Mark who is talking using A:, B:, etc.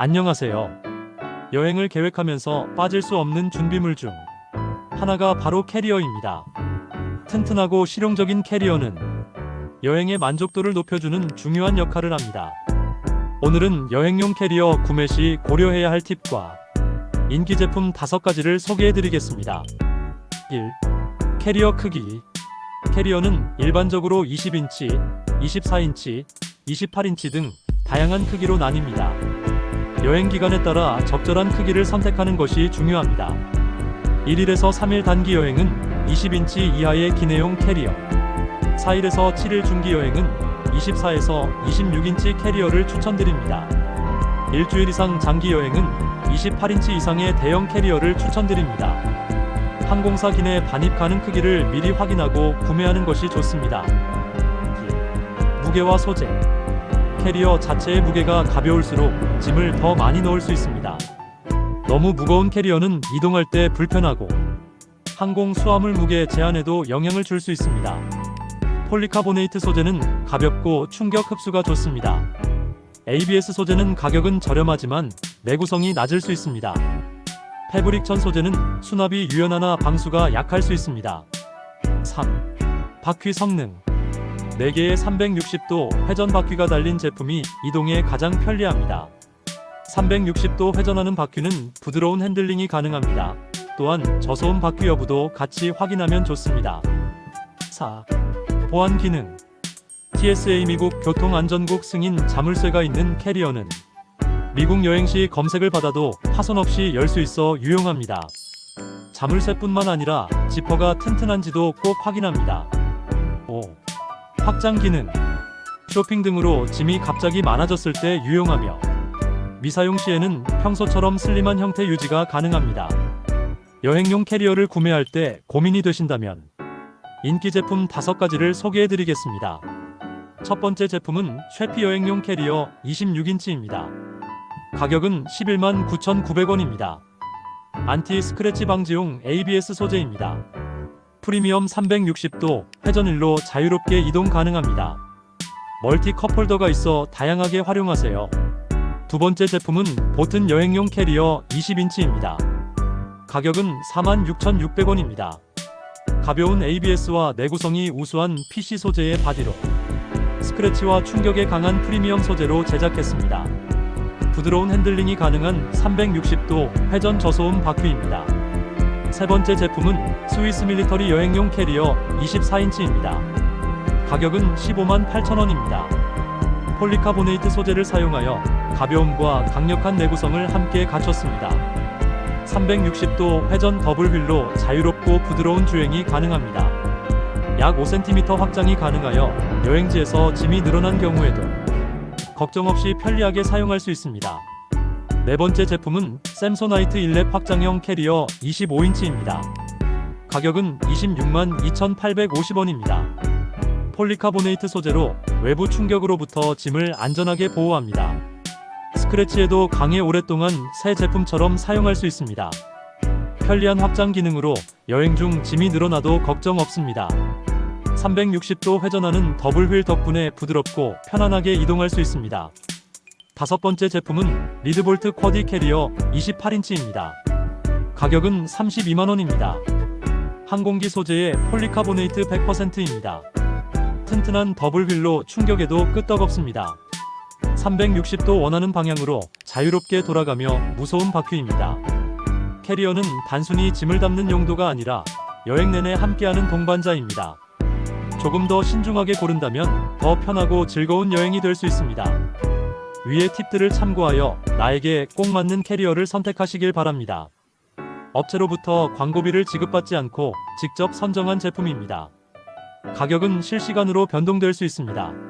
A: 안녕하세요. 여행을 계획하면서 빠질 수 없는 준비물 중 하나가 바로 캐리어입니다. 튼튼하고 실용적인 캐리어는 여행의 만족도를 높여주는 중요한 역할을 합니다. 오늘은 여행용 캐리어 구매 시 고려해야 할 팁과 인기 제품 5가지를 소개해 드리겠습니다. 1. 캐리어 크기 캐리어는 일반적으로 20인치, 24인치, 28인치 등 다양한 크기로 나뉩니다. 여행 기간에 따라 적절한 크기를 선택하는 것이 중요합니다. 1일에서 3일 단기 여행은 20인치 이하의 기내용 캐리어, 4일에서 7일 중기 여행은 24에서 26인치 캐리어를 추천드립니다. 일주일 이상 장기 여행은 28인치 이상의 대형 캐리어를 추천드립니다. 항공사 기내 반입 가능 크기를 미리 확인하고 구매하는 것이 좋습니다. 무게와 소재 캐리어 자체의 무게가 가벼울수록 짐을 더 많이 넣을 수 있습니다. 너무 무거운 캐리어는 이동할 때 불편하고 항공 수화물 무게 제한에도 영향을 줄 수 있습니다. 폴리카보네이트 소재는 가볍고 충격 흡수가 좋습니다. ABS 소재는 가격은 저렴하지만 내구성이 낮을 수 있습니다. 패브릭 천 소재는 수납이 유연하나 방수가 약할 수 있습니다. 3. 바퀴 성능 4개의 360도 회전 바퀴가 달린 제품이 이동에 가장 편리합니다. 360도 회전하는 바퀴는 부드러운 핸들링이 가능합니다. 또한 저소음 바퀴 여부도 같이 확인하면 좋습니다. 4. 보안 기능 TSA 미국 교통안전국 승인 자물쇠가 있는 캐리어는 미국 여행 시 검색을 받아도 파손 없이 열 수 있어 유용합니다. 자물쇠뿐만 아니라 지퍼가 튼튼한지도 꼭 확인합니다. 5. 확장 기능 쇼핑 등으로 짐이 갑자기 많아졌을 때 유용하며 미사용 시에는 평소처럼 슬림한 형태 유지가 가능합니다. 여행용 캐리어를 구매할 때 고민이 되신다면 인기 제품 5가지를 소개해 드리겠습니다. 첫 번째 제품은 쉐피 여행용 캐리어 26인치입니다. 가격은 11만 9,900원입니다. 안티 스크래치 방지용 ABS 소재입니다. 프리미엄 360도 회전일로 자유롭게 이동 가능합니다. 멀티 컵홀더가 있어 다양하게 활용하세요. 두 번째 제품은 보튼 여행용 캐리어 20인치입니다. 가격은 46,600원입니다. 가벼운 ABS와 내구성이 우수한 PC 소재의 바디로 스크래치와 충격에 강한 프리미엄 소재로 제작했습니다. 부드러운 핸들링이 가능한 360도 회전 저소음 바퀴입니다. 세 번째 제품은 스위스 밀리터리 여행용 캐리어 24인치입니다. 가격은 15만 8천원입니다. 폴리카보네이트 소재를 사용하여 가벼움과 강력한 내구성을 함께 갖췄습니다. 360도 회전 더블 휠로 자유롭고 부드러운 주행이 가능합니다. 약 5cm 확장이 가능하여 여행지에서 짐이 늘어난 경우에도 걱정 없이 편리하게 사용할 수 있습니다. 네 번째 제품은 샘소나이트 일렙 확장형 캐리어 25인치입니다. 가격은 26만 2,850원입니다. 폴리카보네이트 소재로 외부 충격으로부터 짐을 안전하게 보호합니다. 스크래치에도 강해 오랫동안 새 제품처럼 사용할 수 있습니다. 편리한 확장 기능으로 여행 중 짐이 늘어나도 걱정 없습니다. 360도 회전하는 더블 휠 덕분에 부드럽고 편안하게 이동할 수 있습니다. 다섯 번째 제품은 리드볼트 쿼디 캐리어 28인치입니다. 가격은 32만원입니다. 항공기 소재의 폴리카보네이트 100%입니다. 튼튼한 더블 휠로 충격에도 끄떡없습니다. 360도 원하는 방향으로 자유롭게 돌아가며 무서운 바퀴입니다. 캐리어는 단순히 짐을 담는 용도가 아니라 여행 내내 함께하는 동반자입니다. 조금 더 신중하게 고른다면 더 편하고 즐거운 여행이 될 수 있습니다. 위의 팁들을 참고하여 나에게 꼭 맞는 캐리어를 선택하시길 바랍니다. 업체로부터 광고비를 지급받지 않고 직접 선정한 제품입니다. 가격은 실시간으로 변동될 수 있습니다.